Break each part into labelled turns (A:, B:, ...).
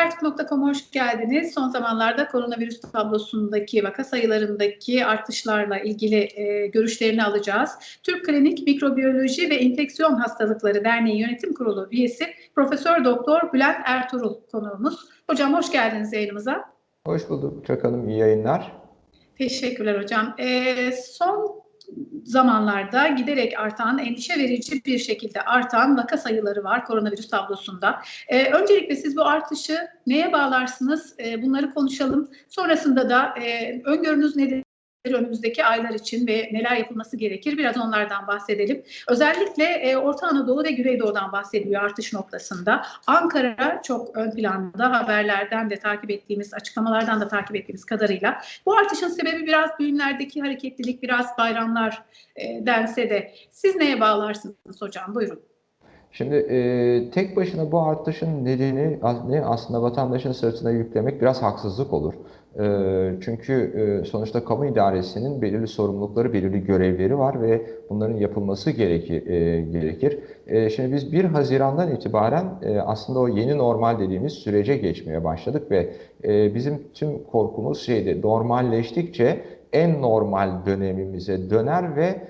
A: Habertürk.com'a hoş geldiniz. Son zamanlarda koronavirüs tablosundaki vaka sayılarındaki artışlarla ilgili e, görüşlerini alacağız. Türk Klinik Mikrobiyoloji ve Enfeksiyon Hastalıkları Derneği Yönetim Kurulu üyesi Profesör Doktor Bülent Ertuğrul konuğumuz. Hocam hoş geldiniz yayınımıza.
B: Hoş bulduk Çak Hanım, iyi yayınlar.
A: Teşekkürler hocam. E, son zamanlarda giderek artan, endişe verici bir şekilde artan vaka sayıları var koronavirüs tablosunda. Ee, öncelikle siz bu artışı neye bağlarsınız? Ee, bunları konuşalım. Sonrasında da e, öngörünüz nedir? Önümüzdeki aylar için ve neler yapılması gerekir biraz onlardan bahsedelim. Özellikle e, Orta Anadolu ve Güneydoğu'dan bahsediliyor artış noktasında. Ankara çok ön planda haberlerden de takip ettiğimiz, açıklamalardan da takip ettiğimiz kadarıyla. Bu artışın sebebi biraz düğünlerdeki hareketlilik, biraz bayramlar e, dense de siz neye bağlarsınız hocam? Buyurun.
B: Şimdi e, tek başına bu artışın nedeni aslında vatandaşın sırtına yüklemek biraz haksızlık olur. E, çünkü e, sonuçta kamu idaresinin belirli sorumlulukları, belirli görevleri var ve bunların yapılması. E, gerekir. E, şimdi biz 1 Haziran'dan itibaren aslında o yeni normal dediğimiz sürece geçmeye başladık ve bizim tüm korkumuz şeydi, normalleştikçe en normal dönemimize döner ve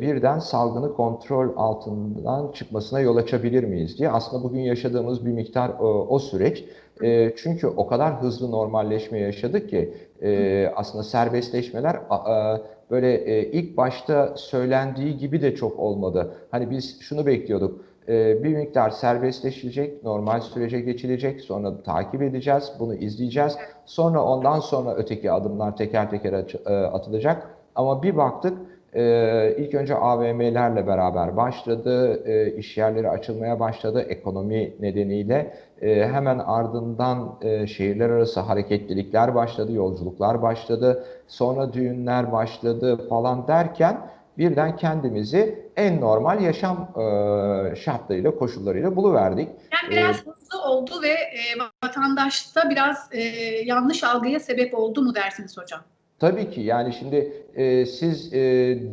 B: birden salgını kontrol altından çıkmasına yol açabilir miyiz diye. Aslında bugün yaşadığımız bir miktar o süreç. E, çünkü o kadar hızlı normalleşme yaşadık ki e, aslında serbestleşmeler a, böyle e, ilk başta söylendiği gibi de çok olmadı. Hani biz şunu bekliyorduk. E, bir miktar serbestleşilecek, normal sürece geçilecek, sonra takip edeceğiz, bunu izleyeceğiz. Sonra ondan sonra öteki adımlar teker teker atılacak. Ama bir baktık ee, ilk önce AVM'lerle beraber başladı, e, iş yerleri açılmaya başladı ekonomi nedeniyle. E, hemen ardından e, şehirler arası hareketlilikler başladı, yolculuklar başladı, sonra düğünler başladı falan derken birden kendimizi en normal yaşam e, şartlarıyla, koşullarıyla buluverdik.
A: Yani biraz ee, hızlı oldu ve e, vatandaşta biraz e, yanlış algıya sebep oldu mu dersiniz hocam?
B: Tabii ki yani şimdi e, siz e,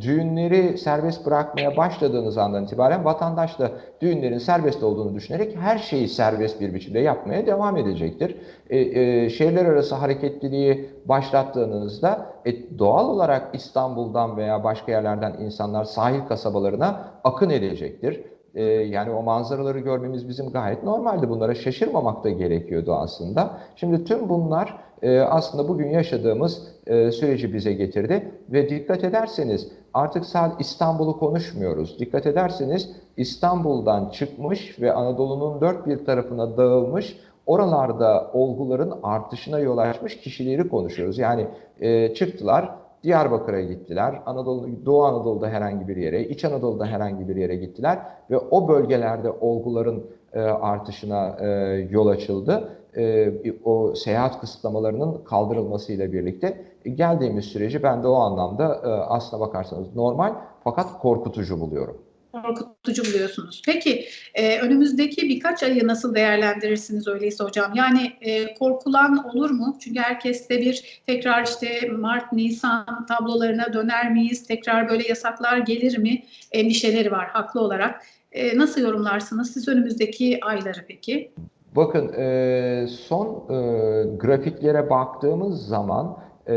B: düğünleri serbest bırakmaya başladığınız andan itibaren vatandaş da düğünlerin serbest olduğunu düşünerek her şeyi serbest bir biçimde yapmaya devam edecektir. E, e, şehirler arası hareketliliği başlattığınızda e, doğal olarak İstanbul'dan veya başka yerlerden insanlar sahil kasabalarına akın edecektir. E, yani o manzaraları görmemiz bizim gayet normaldi. Bunlara şaşırmamak da gerekiyordu aslında. Şimdi tüm bunlar e, aslında bugün yaşadığımız e, süreci bize getirdi. Ve dikkat ederseniz artık sadece İstanbul'u konuşmuyoruz. Dikkat ederseniz İstanbul'dan çıkmış ve Anadolu'nun dört bir tarafına dağılmış oralarda olguların artışına yol açmış kişileri konuşuyoruz. Yani e, çıktılar, Diyarbakır'a gittiler, Anadolu, Doğu Anadolu'da herhangi bir yere, İç Anadolu'da herhangi bir yere gittiler ve o bölgelerde olguların e, artışına e, yol açıldı e, o seyahat kısıtlamalarının kaldırılmasıyla birlikte geldiğimiz süreci ben de o anlamda e, aslına bakarsanız normal fakat korkutucu buluyorum.
A: Korkutucu buluyorsunuz. Peki e, önümüzdeki birkaç ayı nasıl değerlendirirsiniz öyleyse hocam? Yani e, korkulan olur mu? Çünkü herkeste bir tekrar işte Mart, Nisan tablolarına döner miyiz? Tekrar böyle yasaklar gelir mi? Endişeleri var haklı olarak. E, nasıl yorumlarsınız siz önümüzdeki ayları peki?
B: Bakın e, son e, grafiklere baktığımız zaman e,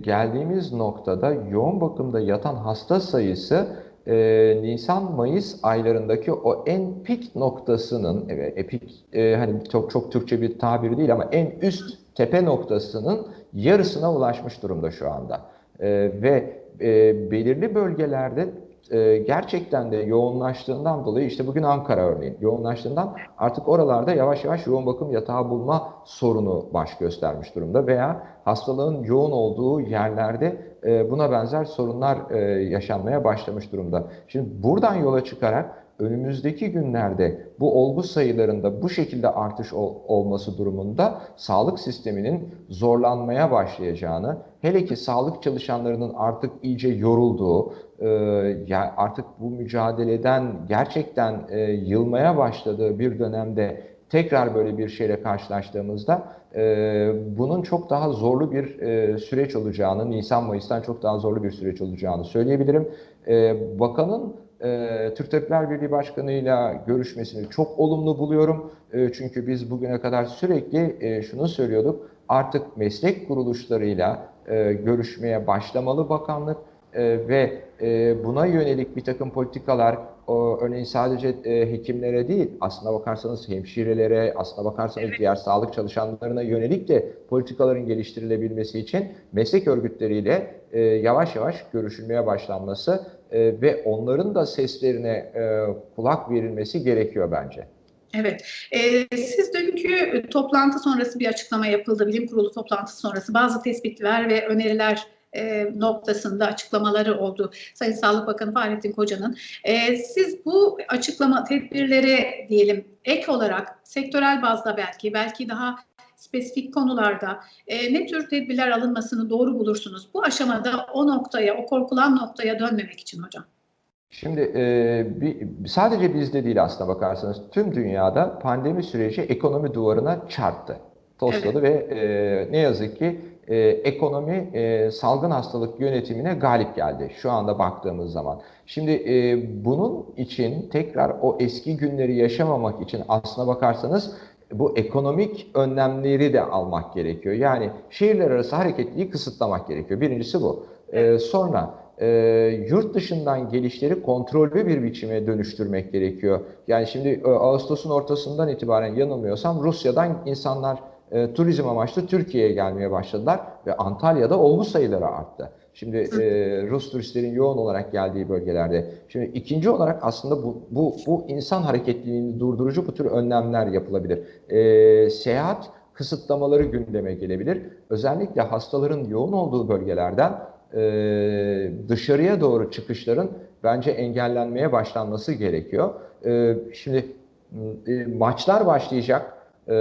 B: geldiğimiz noktada yoğun bakımda yatan hasta sayısı e, Nisan-Mayıs aylarındaki o en pik noktasının, evet epik e, hani çok çok Türkçe bir tabir değil ama en üst tepe noktasının yarısına ulaşmış durumda şu anda. E, ve e, belirli bölgelerde e, gerçekten de yoğunlaştığından dolayı işte bugün Ankara örneğin yoğunlaştığından artık oralarda yavaş yavaş yoğun bakım yatağı bulma sorunu baş göstermiş durumda veya hastalığın yoğun olduğu yerlerde e, buna benzer sorunlar e, yaşanmaya başlamış durumda. Şimdi buradan yola çıkarak önümüzdeki günlerde bu olgu sayılarında bu şekilde artış ol, olması durumunda sağlık sisteminin zorlanmaya başlayacağını, hele ki sağlık çalışanlarının artık iyice yorulduğu, e, yani artık bu mücadeleden gerçekten e, yılmaya başladığı bir dönemde tekrar böyle bir şeyle karşılaştığımızda e, bunun çok daha zorlu bir e, süreç olacağını, Nisan-Mayıs'tan çok daha zorlu bir süreç olacağını söyleyebilirim. E, bakanın e, Türk Tabipler Birliği Başkanı'yla görüşmesini çok olumlu buluyorum. E, çünkü biz bugüne kadar sürekli e, şunu söylüyorduk. Artık meslek kuruluşlarıyla e, görüşmeye başlamalı bakanlık e, ve e, buna yönelik bir takım politikalar o, örneğin sadece e, hekimlere değil aslına bakarsanız hemşirelere, aslına bakarsanız
A: Evet.
B: diğer sağlık çalışanlarına yönelik de politikaların geliştirilebilmesi için meslek örgütleriyle e, yavaş yavaş görüşülmeye başlanması e, ve onların da seslerine e, kulak verilmesi gerekiyor bence.
A: Evet. Ee, siz dünkü toplantı sonrası bir açıklama yapıldı. Bilim kurulu toplantısı sonrası bazı tespitler ve öneriler e, noktasında açıklamaları oldu. Sayın Sağlık Bakanı Fahrettin Koca'nın. Ee, siz bu açıklama tedbirlere diyelim ek olarak sektörel bazda belki belki daha spesifik konularda e, ne tür tedbirler alınmasını doğru bulursunuz? Bu aşamada o noktaya, o korkulan noktaya dönmemek için hocam.
B: Şimdi e, bir, sadece bizde değil aslına bakarsanız tüm dünyada pandemi süreci ekonomi duvarına çarptı, tosladı ve e, ne yazık ki e, ekonomi e, salgın hastalık yönetimine galip geldi şu anda baktığımız zaman. Şimdi e, bunun için tekrar o eski günleri yaşamamak için aslına bakarsanız bu ekonomik önlemleri de almak gerekiyor. Yani şehirler arası hareketliliği kısıtlamak gerekiyor. Birincisi bu. E, sonra e, yurt dışından gelişleri kontrollü bir biçime dönüştürmek gerekiyor. Yani şimdi e, Ağustos'un ortasından itibaren yanılmıyorsam Rusya'dan insanlar e, turizm amaçlı Türkiye'ye gelmeye başladılar ve Antalya'da olgu sayıları arttı. Şimdi e, Rus turistlerin yoğun olarak geldiği bölgelerde. Şimdi ikinci olarak aslında bu, bu, bu insan hareketliliğini durdurucu bu tür önlemler yapılabilir. E, seyahat kısıtlamaları gündeme gelebilir. Özellikle hastaların yoğun olduğu bölgelerden e, dışarıya doğru çıkışların bence engellenmeye başlanması gerekiyor. E, şimdi e, maçlar başlayacak e,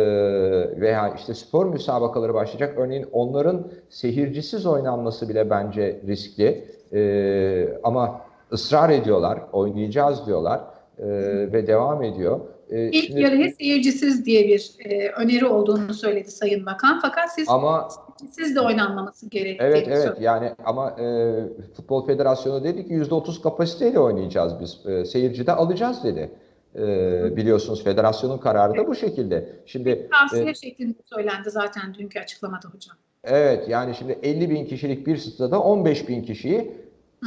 B: veya işte spor müsabakaları başlayacak. Örneğin onların seyircisiz oynanması bile bence riskli. E, ama ısrar ediyorlar, oynayacağız diyorlar e, ve devam ediyor. E,
A: İlk
B: şimdi-
A: yarıya seyircisiz diye bir e, öneri olduğunu söyledi Sayın Bakan. Fakat siz
B: ama
A: siz de oynanmaması gerektiğini
B: Evet evet
A: söyledi.
B: yani ama e, Futbol Federasyonu dedi ki %30 kapasiteyle oynayacağız biz. E, seyirci de alacağız dedi. E, biliyorsunuz federasyonun kararı da bu şekilde. Şimdi
A: Tavsiye
B: e,
A: şeklinde söylendi zaten dünkü açıklamada hocam.
B: evet yani şimdi 50 bin kişilik bir stada 15 bin kişiyi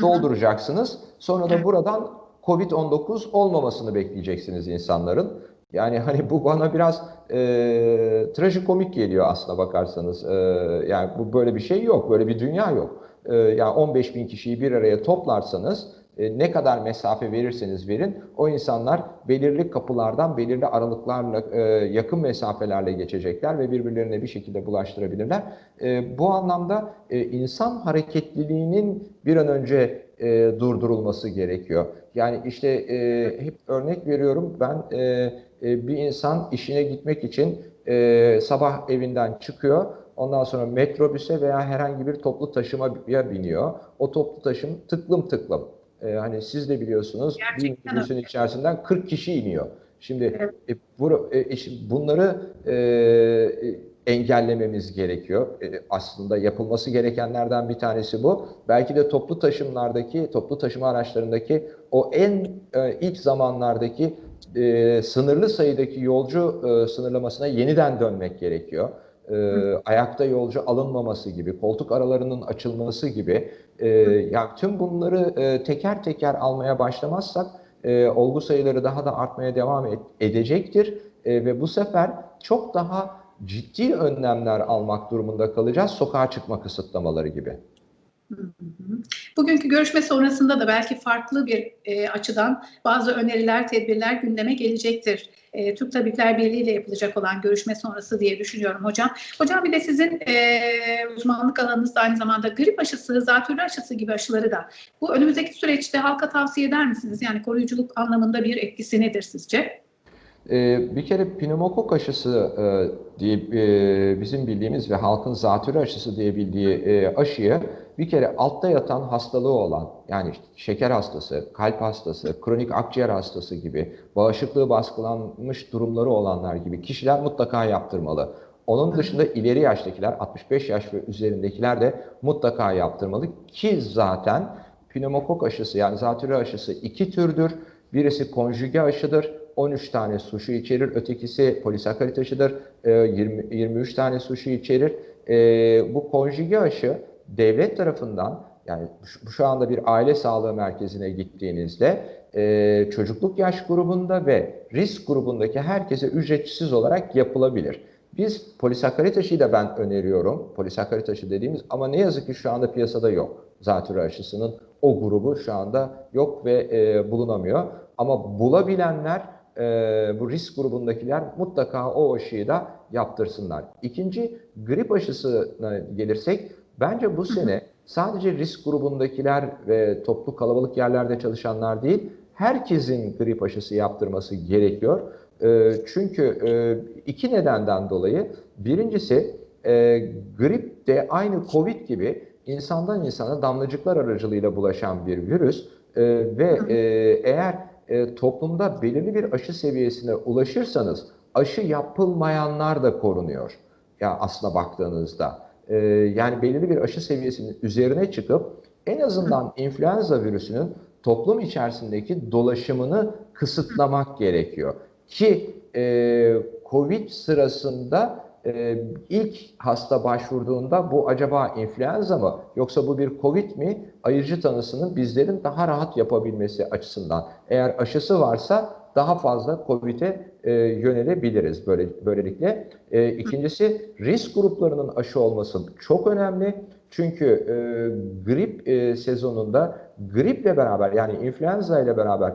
B: dolduracaksınız. Sonra da buradan Covid-19 olmamasını bekleyeceksiniz insanların. Yani hani bu bana biraz e, trajikomik geliyor aslına bakarsanız. E, yani bu böyle bir şey yok, böyle bir dünya yok. E, yani 15 bin kişiyi bir araya toplarsanız e, ne kadar mesafe verirseniz verin o insanlar belirli kapılardan belirli aralıklarla e, yakın mesafelerle geçecekler ve birbirlerine bir şekilde bulaştırabilirler. E, bu anlamda insan hareketliliğinin bir an önce durdurulması gerekiyor. Yani işte hep örnek veriyorum ben bir insan işine gitmek için sabah evinden çıkıyor. Ondan sonra metrobüse veya herhangi bir toplu taşımaya biniyor. O toplu taşım tıklım tıklım. E, hani siz de biliyorsunuz bir
A: Gerçekten
B: minibüsün
A: öyle.
B: içerisinden 40 kişi iniyor. Şimdi
A: Evet.
B: e, bu, e, iş- bunları e, e, engellememiz gerekiyor. E, aslında yapılması gerekenlerden bir tanesi bu. Belki de toplu taşımlardaki, toplu taşıma araçlarındaki o en e, ilk zamanlardaki e, sınırlı sayıdaki yolcu e, sınırlamasına yeniden dönmek gerekiyor. E, ayakta yolcu alınmaması gibi, koltuk aralarının açılması gibi. E, yani tüm bunları e, teker teker almaya başlamazsak e, olgu sayıları daha da artmaya devam et- edecektir E, ve bu sefer çok daha ciddi önlemler almak durumunda kalacağız. Sokağa çıkma kısıtlamaları gibi.
A: Bugünkü görüşme sonrasında da belki farklı bir e, açıdan bazı öneriler, tedbirler gündeme gelecektir. E, Türk Tabipler Birliği ile yapılacak olan görüşme sonrası diye düşünüyorum hocam. Hocam bir de sizin e, uzmanlık alanınızda aynı zamanda grip aşısı, zatürre aşısı gibi aşıları da bu önümüzdeki süreçte halka tavsiye eder misiniz? Yani koruyuculuk anlamında bir etkisi nedir sizce?
B: Ee, bir kere pneumokok aşısı e, diye e, bizim bildiğimiz ve halkın zatürre aşısı diye bildiği e, aşıyı bir kere altta yatan hastalığı olan yani şeker hastası, kalp hastası, kronik akciğer hastası gibi bağışıklığı baskılanmış durumları olanlar gibi kişiler mutlaka yaptırmalı. Onun dışında ileri yaştakiler 65 yaş ve üzerindekiler de mutlaka yaptırmalı ki zaten pneumokok aşısı yani zatürre aşısı iki türdür. Birisi konjüge aşıdır. 13 tane suşu içerir. Ötekisi polisakarit aşıdır. E, 20, 23 tane suşu içerir. E, bu konjüge aşı devlet tarafından yani şu, şu anda bir aile sağlığı merkezine gittiğinizde e, çocukluk yaş grubunda ve risk grubundaki herkese ücretsiz olarak yapılabilir. Biz polisakarit aşıyı da ben öneriyorum. Polisakarit aşı dediğimiz ama ne yazık ki şu anda piyasada yok. Zatürre aşısının o grubu şu anda yok ve e, bulunamıyor. Ama bulabilenler e, bu risk grubundakiler mutlaka o aşıyı da yaptırsınlar. İkinci grip aşısına gelirsek bence bu sene sadece risk grubundakiler ve toplu kalabalık yerlerde çalışanlar değil herkesin grip aşısı yaptırması gerekiyor. E, çünkü e, iki nedenden dolayı birincisi e, grip de aynı covid gibi insandan insana damlacıklar aracılığıyla bulaşan bir virüs e, ve e, eğer e, toplumda belirli bir aşı seviyesine ulaşırsanız aşı yapılmayanlar da korunuyor. Ya aslına baktığınızda e, yani belirli bir aşı seviyesinin üzerine çıkıp en azından influenza virüsünün toplum içerisindeki dolaşımını kısıtlamak gerekiyor. Ki e, Covid sırasında e, ilk hasta başvurduğunda bu acaba influenza mı yoksa bu bir Covid mi ayırıcı tanısını bizlerin daha rahat yapabilmesi açısından. Eğer aşısı varsa daha fazla COVID'e e, yönelebiliriz böyle böylelikle. E, ikincisi risk gruplarının aşı olması çok önemli. Çünkü e, grip e, sezonunda griple beraber yani influenza ile beraber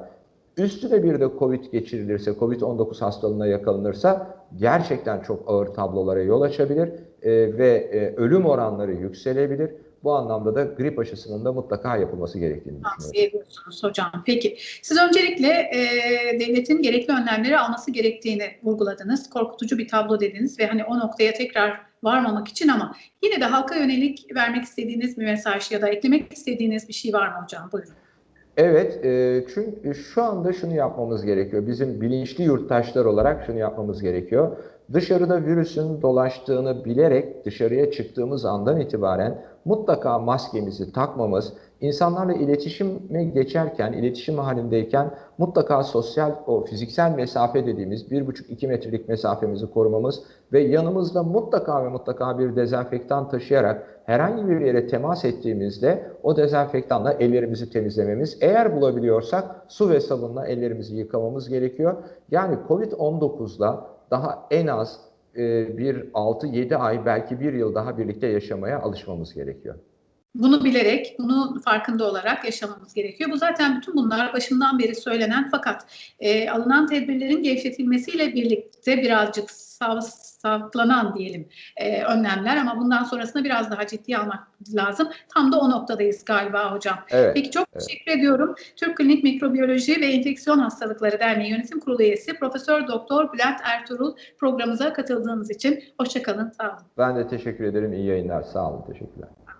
B: üstüne bir de Covid geçirilirse, Covid-19 hastalığına yakalanırsa gerçekten çok ağır tablolara yol açabilir e, ve e, ölüm oranları yükselebilir. Bu anlamda da grip aşısının da mutlaka yapılması gerektiğini.
A: Tavsiye ediyorsunuz hocam. Peki siz öncelikle e, devletin gerekli önlemleri alması gerektiğini vurguladınız. Korkutucu bir tablo dediniz ve hani o noktaya tekrar varmamak için ama yine de halka yönelik vermek istediğiniz bir mesaj ya da eklemek istediğiniz bir şey var mı hocam? Buyurun.
B: Evet, e, çünkü şu anda şunu yapmamız gerekiyor. Bizim bilinçli yurttaşlar olarak şunu yapmamız gerekiyor. Dışarıda virüsün dolaştığını bilerek dışarıya çıktığımız andan itibaren mutlaka maskemizi takmamız, insanlarla iletişime geçerken, iletişim halindeyken mutlaka sosyal, o fiziksel mesafe dediğimiz 1,5-2 metrelik mesafemizi korumamız ve yanımızda mutlaka ve mutlaka bir dezenfektan taşıyarak herhangi bir yere temas ettiğimizde o dezenfektanla ellerimizi temizlememiz, eğer bulabiliyorsak su ve sabunla ellerimizi yıkamamız gerekiyor. Yani COVID-19'la daha en az bir 6-7 ay belki bir yıl daha birlikte yaşamaya alışmamız gerekiyor.
A: Bunu bilerek, bunun farkında olarak yaşamamız gerekiyor. Bu zaten bütün bunlar başından beri söylenen fakat e, alınan tedbirlerin gevşetilmesiyle birlikte birazcık sav, savlanan diyelim e, önlemler ama bundan sonrasında biraz daha ciddiye almak lazım. Tam da o noktadayız galiba hocam.
B: Evet.
A: Peki çok
B: evet.
A: teşekkür ediyorum. Türk Klinik Mikrobiyoloji ve Enfeksiyon Hastalıkları Derneği Yönetim Kurulu üyesi Profesör Doktor Bülent Ertuğrul programımıza katıldığınız için hoşçakalın. Sağ olun.
B: Ben de teşekkür ederim. İyi yayınlar. Sağ olun. Teşekkürler.